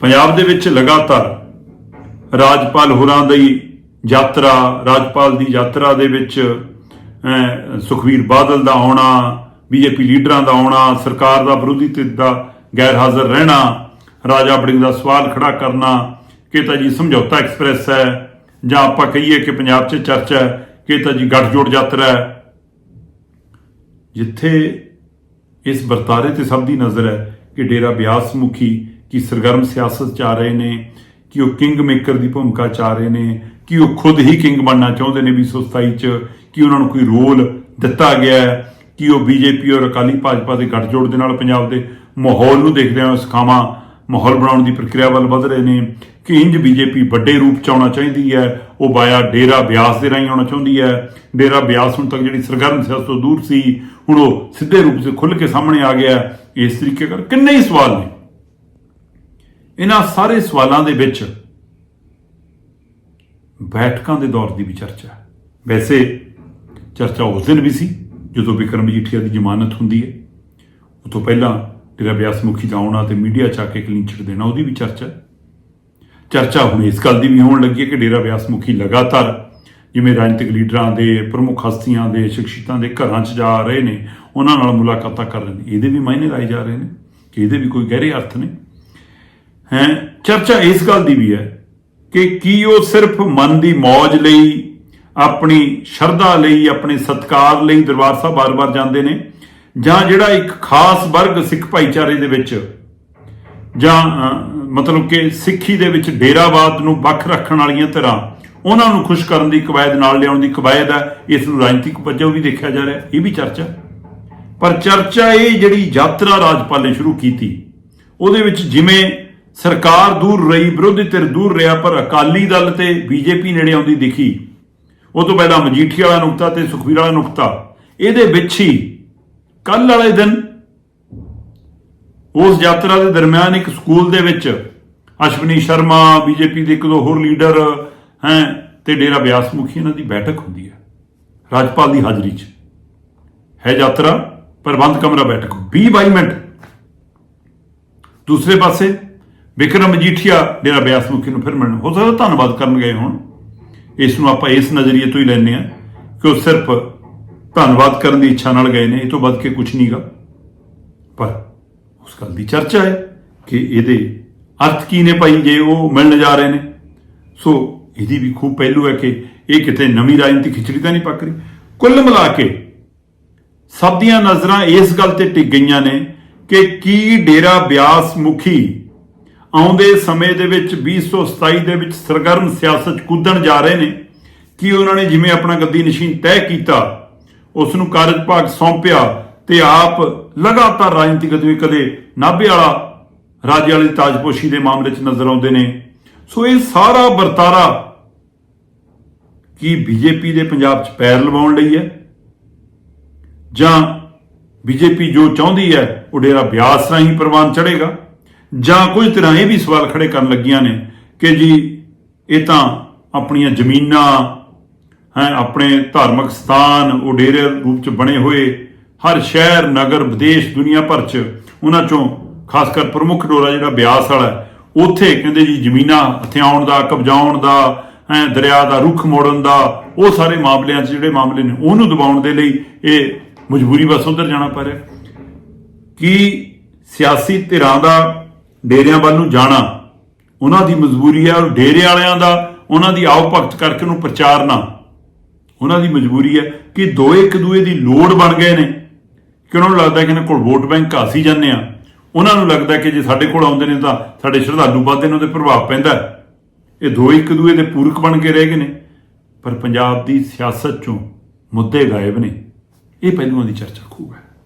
ਪੰਜਾਬ ਦੇ ਵਿੱਚ ਲਗਾਤਾਰ ਰਾਜਪਾਲ ਹੋਰਾਂ ਦੀ ਯਾਤਰਾ ਰਾਜਪਾਲ ਦੀ ਯਾਤਰਾ ਦੇ ਵਿੱਚ ਅਹ, ਸੁਖਵੀਰ ਬਾਦਲ ਦਾ ਆਉਣਾ ਬੀਜੇਪੀ ਲੀਡਰਾਂ ਦਾ ਆਉਣਾ ਸਰਕਾਰ ਦਾ ਵਿਰੋਧੀ ਧਿਰ ਦਾ ਗੈਰ ਹਾਜ਼ਰ ਰਹਿਣਾ ਰਾਜਾ ਬੜਿੰਗ ਦਾ ਸਵਾਲ ਖੜਾ ਕਰਨਾ ਕਿ ਤਾਂ ਜੀ ਸਮਝੌਤਾ ਐਕਸਪ੍ਰੈਸ ਹੈ ਜਾਂ ਆਪਾਂ ਕਹੀਏ ਕਿ ਪੰਜਾਬ 'ਚ ਚਰਚਾ ਹੈ ਕਿ ਤਾਂ ਜੀ ਗੱਠਜੋੜ ਯਾਤਰਾ ਹੈ। ਜਿੱਥੇ ਇਸ ਵਰਤਾਰੇ ਤੇ ਸਭ ਦੀ ਨਜ਼ਰ ਹੈ ਕਿ ਡੇਰਾ ਬਿਆਸ ਮੁਖੀ ਕਿ ਸਰਗਰਮ ਸਿਆਸਤ ਚ ਆ ਰਹੇ ਨੇ, ਕਿ ਉਹ ਕਿੰਗ ਮੇਕਰ ਦੀ ਭੂਮਿਕਾ ਚ ਆ ਰਹੇ ਨੇ, ਕਿ ਉਹ ਖੁਦ ਹੀ ਕਿੰਗ ਬਣਨਾ ਚਾਹੁੰਦੇ ਨੇ 2027 ਚ, ਕਿ ਉਹਨਾਂ ਨੂੰ ਕੋਈ ਰੋਲ ਦਿੱਤਾ ਗਿਆ ਹੈ, ਕਿ ਉਹ ਬੀਜੇਪੀ ਔਰ ਅਕਾਲੀ ਭਾਜਪਾ ਦੇ ਗੱਠਜੋੜ ਦੇ ਨਾਲ ਪੰਜਾਬ ਦੇ ਮਾਹੌਲ ਨੂੰ ਦੇਖਦੇ ਹੋਏ ਸਖਾਵਾਂ, ਮਾਹੌਲ ਬਣਾਉਣ ਦੀ ਪ੍ਰਕਿਰਿਆ ਵੱਲ ਵਧ ਰਹੇ ਨੇ, ਕਿ ਇੰਜ ਬੀਜੇਪੀ ਵੱਡੇ ਰੂਪ ਚ ਆਉਣਾ ਚਾਹੀਦੀ ਹੈ, ਉਹ ਬਾਇਆ ਡੇਰਾ ਬਿਆਸ ਦੇ ਰਾਹੀਂ ਆਉਣਾ ਚਾਹੁੰਦੀ ਹੈ। ਡੇਰਾ ਬਿਆਸ ਹੁਣ ਤੱਕ ਜਿਹੜੀ ਸਰਗਰਮ ਸਿਆਸਤ ਤੋਂ ਦੂਰ ਸੀ, ਹੁਣ ਉਹ ਸਿੱਧੇ ਰੂਪ 'ਚ ਖੁੱਲ ਕੇ ਸਾਹਮਣੇ ਆ ਗਿਆ ਇਸ ਤਰੀਕੇ ਕਰ ਕਿੰਨੇ ਹੀ ਸਵਾਲ ਨੇ। ਇਹਨਾਂ ਸਾਰੇ ਸਵਾਲਾਂ ਦੇ ਵਿੱਚ ਬੈਠਕਾਂ ਦੇ ਦੌਰ ਦੀ ਵੀ ਚਰਚਾ ਹੈ। ਵੈਸੇ ਚਰਚਾ ਉਸ ਦਿਨ ਵੀ ਸੀ, ਜਦੋਂ ਵਿਕਰਮ ਮਜੀਠੀਆ ਦੀ ਜ਼ਮਾਨਤ ਹੁੰਦੀ ਹੈ। ਉਹ ਤੋਂ ਪਹਿਲਾਂ ਡੇਰਾ ਬਿਆਸ ਮੁਖੀ ਦਾ ਆਉਣਾ ਤੇ ਮੀਡੀਆ ਚ ਆ ਕੇ ਕਲੀਨਚਿਟ ਦੇਣਾ, ਉਹਦੀ ਵੀ ਚਰਚਾ ਚਰਚਾ ਹੁਣ ਇਸ ਗੱਲ ਦੀ ਵੀ ਹੋਣ ਲੱਗੀ ਹੈ ਕਿ ਡੇਰਾ ਬਿਆਸ ਮੁਖੀ ਲਗਾਤਾਰ ਜਿਵੇਂ ਰਾਜਨੀਤਿਕ ਲੀਡਰਾਂ ਦੇ, ਪ੍ਰਮੁੱਖ ਹਸਤੀਆਂ ਦੇ, ਸ਼ਖਸੀਅਤਾਂ ਦੇ ਘਰਾਂ 'ਚ ਜਾ ਰਹੇ ਨੇ, ਉਹਨਾਂ ਨਾਲ ਮੁਲਾਕਾਤਾਂ ਕਰ ਰਹੇ ਨੇ। ਇਹਦੇ ਵੀ ਮਾਇਨੇ ਲਾਏ ਜਾ ਰਹੇ ਨੇ ਕਿ ਇਹਦੇ ਵੀ ਕੋਈ ਗਹਿਰੇ ਅਰਥ ਨੇ। ਹੈ? ਚਰਚਾ ਇਸ ਗੱਲ ਦੀ ਵੀ ਹੈ ਕਿ ਕੀ ਉਹ ਸਿਰਫ ਮਨ ਦੀ ਮौज ਲਈ, ਆਪਣੀ ਸ਼ਰਧਾ ਲਈ, ਆਪਣੇ ਸਤਕਾਰ ਲਈ ਦਰਬਾਰ ਸਾਹਿਬ ਬਾਰ-ਬਾਰ ਜਾਂਦੇ ਨੇ? ਜਾਂ ਜਿਹੜਾ ਇੱਕ ਖਾਸ ਵਰਗ ਸਿੱਖ ਭਾਈਚਾਰੇ ਦੇ ਵਿੱਚ, ਜਾਂ ਮਤਲਬ ਕਿ ਸਿੱਖੀ ਦੇ ਵਿੱਚ ਡੇਰਾਵਾਦ ਨੂੰ ਵੱਖ ਰੱਖਣ ਵਾਲੀਆਂ ਤਰ੍ਹਾਂ ਉਹਨਾਂ ਨੂੰ ਖੁਸ਼ ਕਰਨ ਦੀ ਕਵਾਇਦ ਨਾਲ ਲਿਆਉਣ ਦੀ ਕਵਾਇਦ ਹੈ, ਇਸ ਨੂੰ ਰਾਜਨੀਤਿਕ ਵਜੋਂ ਵੀ ਦੇਖਿਆ ਜਾ ਰਿਹਾ। ਇਹ ਵੀ ਚਰਚਾ। ਪਰ ਚਰਚਾ ਇਹ ਜਿਹੜੀ ਯਾਤਰਾ ਰਾਜਪਾਲ ਨੇ ਸ਼ੁਰੂ ਕੀਤੀ, ਉਹਦੇ ਵਿੱਚ ਜਿਵੇਂ ਸਰਕਾਰ ਦੂਰ ਰਹੀ, ਵਿਰੋਧੀ ਧਿਰ ਦੂਰ ਰਿਹਾ, ਪਰ ਅਕਾਲੀ ਦਲ ਤੇ ਬੀਜੇਪੀ ਨੇੜੇ ਆਉਂਦੀ ਦਿਖੀ। ਉਹ ਤੋਂ ਪਹਿਲਾਂ ਮਜੀਠੀਆ ਵਾਲਾ ਨੁਕਤਾ ਤੇ ਸੁਖਵੀਰ ਵਾਲਾ ਨੁਕਤਾ। ਇਹਦੇ ਵਿੱਚ ਹੀ ਕੱਲ ਵਾਲੇ ਦਿਨ ਉਸ ਯਾਤਰਾ ਦੇ ਦਰਮਿਆਨ ਇੱਕ ਸਕੂਲ ਦੇ ਵਿੱਚ ਅਸ਼ਵਨੀ ਸ਼ਰਮਾ, ਬੀਜੇਪੀ ਦੇ ਇੱਕ ਦੋ ਹੋਰ ਲੀਡਰ, ਹੈ, ਤੇ ਡੇਰਾ ਬਿਆਸ ਮੁਖੀ ਇਹਨਾਂ ਦੀ ਬੈਠਕ ਹੁੰਦੀ ਹੈ, ਰਾਜਪਾਲ ਦੀ ਹਾਜ਼ਰੀ 'ਚ। ਹੈ ਯਾਤਰਾ ਪ੍ਰਬੰਧ ਕਮਰਾ ਬੈਠਕ। 20 22 ਮਿੰਟ। ਦੂਸਰੇ ਪਾਸੇ ਵਿਕਰਮ ਮਜੀਠੀਆ ਡੇਰਾ ਬਿਆਸ ਮੁਖੀ ਨੂੰ ਫਿਰ ਮਿਲਣ। ਹੋ ਸਕਦਾ ਧੰਨਵਾਦ ਕਰਨ ਗਏ ਹੋਣ। ਇਸ ਨੂੰ ਆਪਾਂ ਇਸ ਨਜ਼ਰੀਏ ਤੋਂ ਹੀ ਲੈਂਦੇ ਆ ਕਿ ਉਹ ਸਿਰਫ ਧੰਨਵਾਦ ਕਰਨ ਦੀ ਇੱਛਾ ਨਾਲ ਗਏ ਨੇ। ਇਹ ਤੋਂ ਵੱਧ ਕੇ ਕੁਝ ਨਹੀਂਗਾ। ਪਰ ਉਸ ਗੱਲ ਦੀ ਚਰਚਾ ਹੈ ਕਿ ਇਹਦੇ ਅਰਥ ਕੀ ਨੇ ਭਾਈ ਜੇ ਉਹ ਮਿਲਣ ਜਾ ਰਹੇ ਨੇ। ਸੋ ਇਹਦੀ ਵੀ ਖੂਬ ਪਹਿਲੂ ਹੈ ਕਿ ਇਹ ਕਿਤੇ ਨਵੀਂ ਰਾਜਨੀਤੀ ਖਿਚੜੀ ਤਾਂ ਨਹੀਂ ਪੱਕ ਰਹੀ। ਕੁੱਲ ਮਿਲਾ ਕੇ ਸਭ ਦੀਆਂ ਨਜ਼ਰਾਂ ਇਸ ਗੱਲ ਤੇ ਟਿਕ ਗਈਆਂ ਨੇ ਕਿ ਕੀ ਡੇਰਾ ਬਿਆਸ ਮੁਖੀ ਆਉਂਦੇ ਸਮੇਂ ਦੇ ਵਿੱਚ 2027 ਦੇ ਵਿੱਚ ਸਰਗਰਮ ਸਿਆਸਤ 'ਚ ਕੁੱਦਣ ਜਾ ਰਹੇ ਨੇ। ਕਿ ਉਹਨਾਂ ਨੇ ਜਿਵੇਂ ਆਪਣਾ ਗੱਦੀ ਨਸ਼ੀਨ ਤੈਅ ਕੀਤਾ ਉਸ ਨੂੰ ਕਾਰਜਭਾਗ ਸੌਂਪਿਆ ਤੇ ਆਪ ਲਗਾਤਾਰ ਰਾਜਨੀਤਿਕ ਗਤੀਵਿਧੀ ਕਦੇ ਨਾਭੇ ਵਾਲਾ ਰਾਜੇ ਵਾਲੀ ਤਾਜਪੋਸ਼ੀ ਦੇ ਮਾਮਲੇ 'ਚ ਨਜ਼ਰ ਆਉਂਦੇ ਨੇ। ਸੋ ਇਹ ਸਾਰਾ ਵਰਤਾਰਾ ਕੀ ਬੀਜੇਪੀ ਦੇ ਪੰਜਾਬ 'ਚ ਪੈਰ ਲਵਾਉਣ ਲਈ ਹੈ? ਜਾਂ ਬੀਜੇਪੀ ਜੋ ਚਾਹੁੰਦੀ ਹੈ, ਉਹ ਡੇਰਾ ਬਿਆਸ ਰਾਹੀਂ ਪ੍ਰਵਾਨ ਚੜੇਗਾ ਜਾਂ ਕੁਝ ਤਰ੍ਹਾਂ ਇਹ ਵੀ ਸਵਾਲ ਖੜੇ ਕਰਨ ਲੱਗੀਆਂ ਨੇ ਕਿ ਜੀ, ਇਹ ਤਾਂ ਆਪਣੀਆਂ ਜ਼ਮੀਨਾਂ, ਹੈ, ਆਪਣੇ ਧਾਰਮਿਕ ਸਥਾਨ ਉਹ ਡੇਰੇ ਰੂਪ ਚ ਬਣੇ ਹੋਏ ਹਰ ਸ਼ਹਿਰ, ਨਗਰ, ਵਿਦੇਸ਼, ਦੁਨੀਆ ਭਰ ਚ, ਉਹਨਾਂ ਚੋਂ ਖਾਸ ਕਰ ਪ੍ਰਮੁੱਖ ਡੋਰਾ ਜਿਹੜਾ ਬਿਆਸ ਵਾਲਾ ਉੱਥੇ ਕਹਿੰਦੇ ਜੀ ਜ਼ਮੀਨਾਂ ਹਥਿਆਉਣ ਦਾ, ਕਬਜ਼ਾਉਣ ਦਾ, ਹੈ, ਦਰਿਆ ਦਾ ਰੁੱਖ ਮੋੜਨ ਦਾ, ਉਹ ਸਾਰੇ ਮਾਮਲਿਆਂ 'ਚ ਜਿਹੜੇ ਮਾਮਲੇ ਨੇ, ਉਹਨੂੰ ਦਬਾਉਣ ਦੇ ਲਈ ਇਹ ਮਜਬੂਰੀ ਬਸ ਉਧਰ ਜਾਣਾ ਪੈ ਰਿਹਾ। ਕੀ ਸਿਆਸੀ ਧਿਰਾਂ ਦਾ ਡੇਰਿਆਂ ਵੱਲ ਨੂੰ ਜਾਣਾ। ਉਹਨਾਂ ਦੀ ਮਜਬੂਰੀ ਹੈ ਔਰ ਡੇਰੇ ਵਾਲਿਆਂ ਦਾ, ਉਹਨਾਂ ਦੀ ਆਓ ਭਗਤ ਕਰਕੇ ਉਹਨੂੰ ਪ੍ਰਚਾਰਨਾ। ਉਹਨਾਂ ਦੀ ਮਜਬੂਰੀ ਹੈ ਕਿ ਦੋ ਇੱਕ ਦੂਏ ਦੀ ਲੋੜ ਬਣ ਗਏ ਨੇ। ਕਿ ਉਹਨਾਂ ਨੂੰ ਲੱਗਦਾ ਕਿ ਇਹਨਾਂ ਕੋਲ ਵੋਟ ਬੈਂਕ ਘਾਸੀ ਜਾਂਦੇ ਆ। ਉਹਨਾਂ ਨੂੰ ਲੱਗਦਾ ਕਿ ਜੇ ਸਾਡੇ ਕੋਲ ਆਉਂਦੇ ਨੇ ਤਾਂ ਸਾਡੇ ਸ਼ਰਧਾਲੂ ਵੱਧਦੇ ਨੇ, ਉਹਦੇ ਪ੍ਰਭਾਵ ਪੈਂਦਾ ਇਹ ਦੋ ਇੱਕ ਦੂਏ ਦੇ ਪੂਰਕ ਬਣ ਕੇ ਰਹਿ ਗਏ ਨੇ। ਪਰ ਪੰਜਾਬ ਦੀ ਸਿਆਸਤ ਚੋਂ ਮੁੱਦੇ ਗਾਇਬ ਨੇ। ਇਹ ਪਹਿਲੂਆਂ ਦੀ ਚਰਚਾ ਖੂਬ ਹੈ।